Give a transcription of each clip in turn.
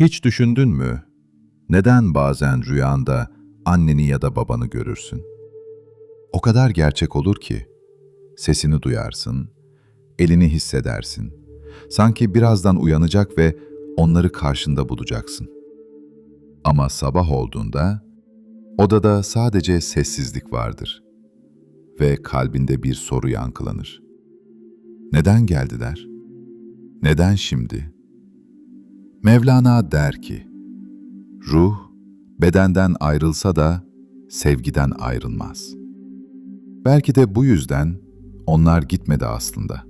Hiç düşündün mü? Neden bazen rüyanda anneni ya da babanı görürsün? O kadar gerçek olur ki sesini duyarsın, elini hissedersin. Sanki birazdan uyanacak ve onları karşında bulacaksın. Ama sabah olduğunda odada sadece sessizlik vardır ve kalbinde bir soru yankılanır. Neden geldiler? Neden şimdi? Mevlana der ki, ruh bedenden ayrılsa da sevgiden ayrılmaz. Belki de bu yüzden onlar gitmedi aslında.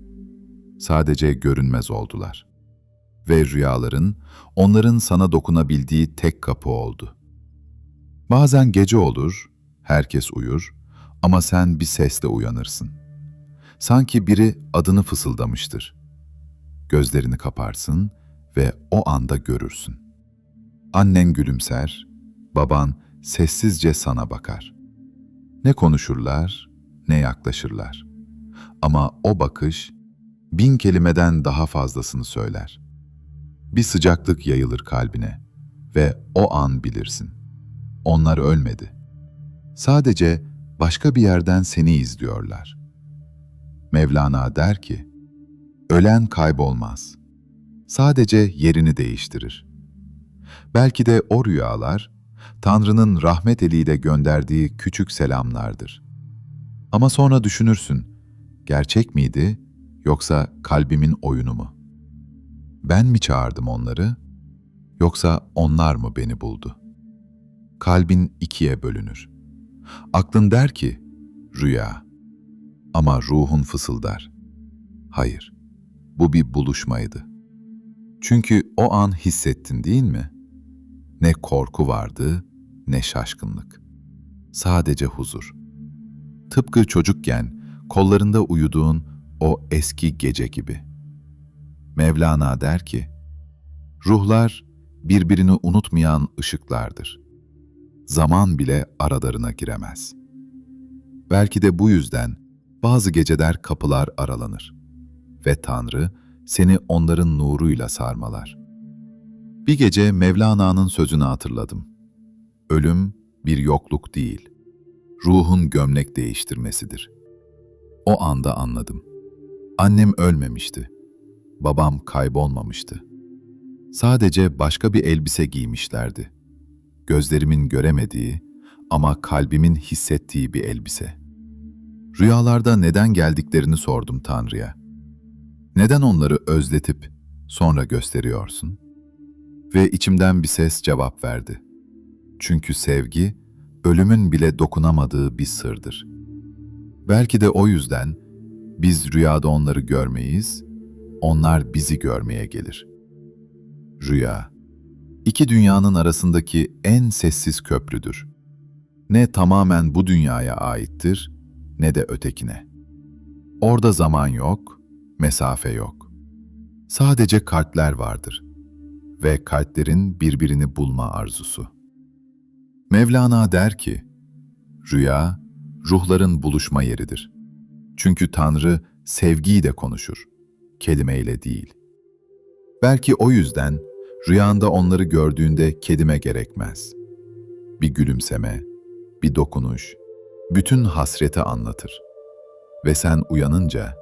Sadece görünmez oldular. Ve rüyaların onların sana dokunabildiği tek kapı oldu. Bazen gece olur, herkes uyur ama sen bir sesle uyanırsın. Sanki biri adını fısıldamıştır. Gözlerini kaparsın ve o anda görürsün. Annen gülümser, baban sessizce sana bakar. Ne konuşurlar, ne yaklaşırlar. Ama o bakış bin kelimeden daha fazlasını söyler. Bir sıcaklık yayılır kalbine ve o an bilirsin. Onlar ölmedi. Sadece başka bir yerden seni izliyorlar. Mevlana der ki, ölen kaybolmaz. Sadece yerini değiştirir. Belki de o rüyalar, Tanrı'nın rahmet eliyle gönderdiği küçük selamlardır. Ama sonra düşünürsün, gerçek miydi yoksa kalbimin oyunu mu? Ben mi çağırdım onları yoksa onlar mı beni buldu? Kalbin ikiye bölünür. Aklın der ki, rüya. Ama ruhun fısıldar. Hayır, bu bir buluşmaydı. Çünkü o an hissettin değil mi? Ne korku vardı, ne şaşkınlık. Sadece huzur. Tıpkı çocukken kollarında uyuduğun o eski gece gibi. Mevlana der ki, ruhlar birbirini unutmayan ışıklardır. Zaman bile aralarına giremez. Belki de bu yüzden bazı geceler kapılar aralanır ve Tanrı seni onların nuruyla sarmalar. Bir gece Mevlana'nın sözünü hatırladım. Ölüm bir yokluk değil, ruhun gömlek değiştirmesidir. O anda anladım. Annem ölmemişti. Babam kaybolmamıştı. Sadece başka bir elbise giymişlerdi. Gözlerimin göremediği ama kalbimin hissettiği bir elbise. Rüyalarda neden geldiklerini sordum Tanrı'ya. Neden onları özletip sonra gösteriyorsun? Ve içimden bir ses cevap verdi. Çünkü sevgi, ölümün bile dokunamadığı bir sırdır. Belki de o yüzden biz rüyada onları görmeyiz, onlar bizi görmeye gelir. Rüya, iki dünyanın arasındaki en sessiz köprüdür. Ne tamamen bu dünyaya aittir, ne de ötekine. Orada zaman yok, mesafe yok. Sadece kalpler vardır ve kalplerin birbirini bulma arzusu. Mevlana der ki, rüya, ruhların buluşma yeridir. Çünkü Tanrı sevgiyle konuşur, kelimeyle değil. Belki o yüzden rüyanda onları gördüğünde kedime gerekmez. Bir gülümseme, bir dokunuş, bütün hasreti anlatır. Ve sen uyanınca,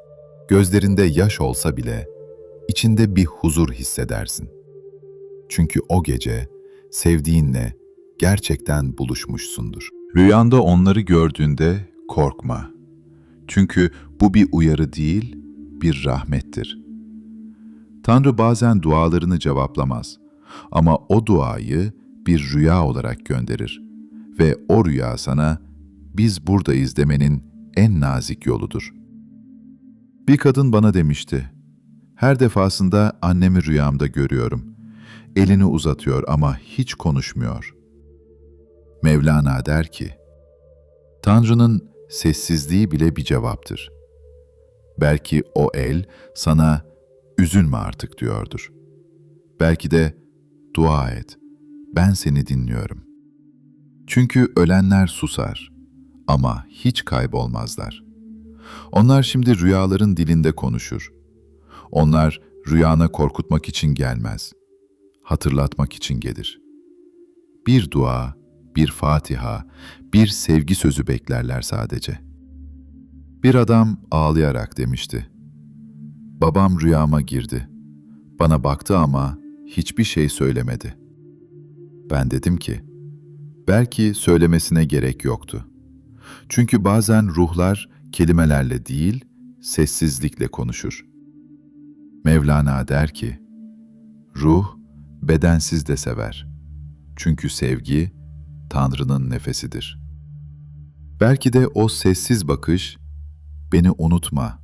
gözlerinde yaş olsa bile, içinde bir huzur hissedersin. Çünkü o gece sevdiğinle gerçekten buluşmuşsundur. Rüyanda onları gördüğünde korkma. Çünkü bu bir uyarı değil, bir rahmettir. Tanrı bazen dualarını cevaplamaz ama o duayı bir rüya olarak gönderir ve o rüya sana biz buradayız demenin en nazik yoludur. Bir kadın bana demişti, her defasında annemi rüyamda görüyorum. Elini uzatıyor ama hiç konuşmuyor. Mevlana der ki, Tanrı'nın sessizliği bile bir cevaptır. Belki o el sana üzülme artık diyordur. Belki de dua et, ben seni dinliyorum. Çünkü ölenler susar ama hiç kaybolmazlar. Onlar şimdi rüyaların dilinde konuşur. Onlar rüyana korkutmak için gelmez. hatırlatmak için gelir. Bir dua, bir Fatiha, bir sevgi sözü beklerler sadece. Bir adam ağlayarak demişti. Babam rüyama girdi. Bana baktı ama hiçbir şey söylemedi. Ben dedim ki, belki söylemesine gerek yoktu. Çünkü bazen ruhlar kelimelerle değil, sessizlikle konuşur. Mevlana der ki, ruh bedensiz de sever. Çünkü sevgi Tanrı'nın nefesidir. Belki de o sessiz bakış, beni unutma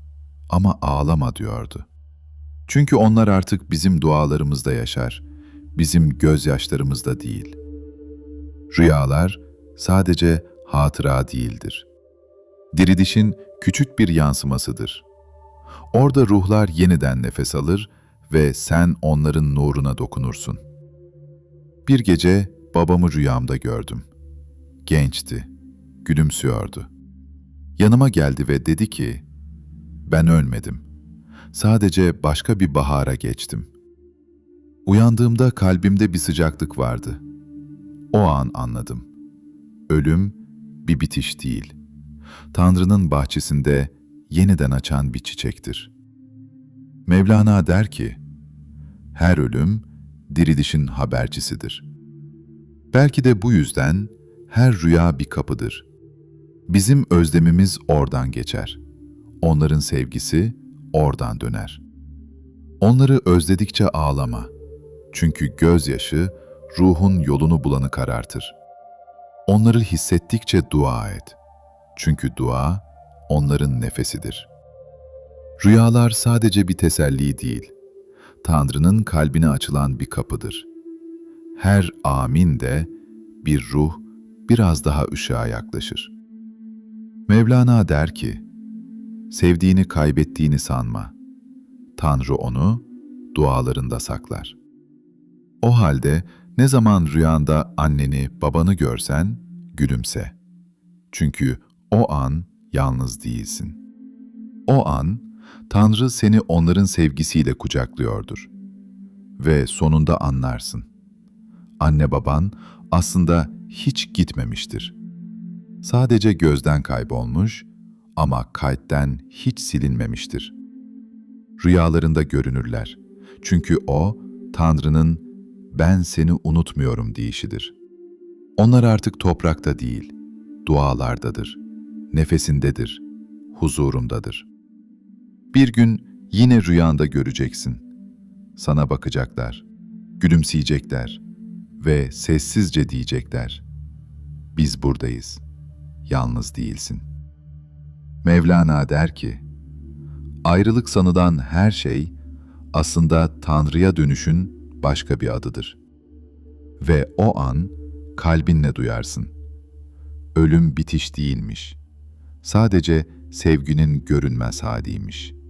ama ağlama diyordu. Çünkü onlar artık bizim dualarımızda yaşar, bizim gözyaşlarımızda değil. Rüyalar sadece hatıra değildir. Diridişin küçük bir yansımasıdır. Orada ruhlar yeniden nefes alır ve sen onların nuruna dokunursun. Bir gece babamı rüyamda gördüm. Gençti, gülümsüyordu. Yanıma geldi ve dedi ki, ben ölmedim. Sadece başka bir bahara geçtim. Uyandığımda kalbimde bir sıcaklık vardı. O an anladım. Ölüm bir bitiş değil. Tanrı'nın bahçesinde yeniden açan bir çiçektir. Mevlana der ki, her ölüm dirilişin habercisidir. Belki de bu yüzden her rüya bir kapıdır. Bizim özlemimiz oradan geçer. Onların sevgisi oradan döner. Onları özledikçe ağlama. Çünkü gözyaşı ruhun yolunu bulanı karartır. Onları hissettikçe dua et. Çünkü dua onların nefesidir. Rüyalar sadece bir teselli değil, Tanrı'nın kalbine açılan bir kapıdır. Her amin de bir ruh biraz daha ışığa yaklaşır. Mevlana der ki, sevdiğini kaybettiğini sanma. Tanrı onu dualarında saklar. O halde ne zaman rüyanda anneni, babanı görsen gülümse. Çünkü o an yalnız değilsin. O an Tanrı seni onların sevgisiyle kucaklıyordur. Ve sonunda anlarsın. Anne baban aslında hiç gitmemiştir. Sadece gözden kaybolmuş ama kalpten hiç silinmemiştir. Rüyalarında görünürler. Çünkü o, Tanrı'nın ben seni unutmuyorum deyişidir. Onlar artık toprakta değil, dualardadır, nefesindedir, huzurundadır. Bir gün yine rüyanda göreceksin. Sana bakacaklar, gülümseyecekler ve sessizce diyecekler. Biz buradayız, yalnız değilsin. Mevlana der ki, ayrılık sanılan her şey aslında Tanrı'ya dönüşün başka bir adıdır. Ve o an kalbinle duyarsın. Ölüm bitiş değilmiş. Sadece sevginin görünmez haliymiş.''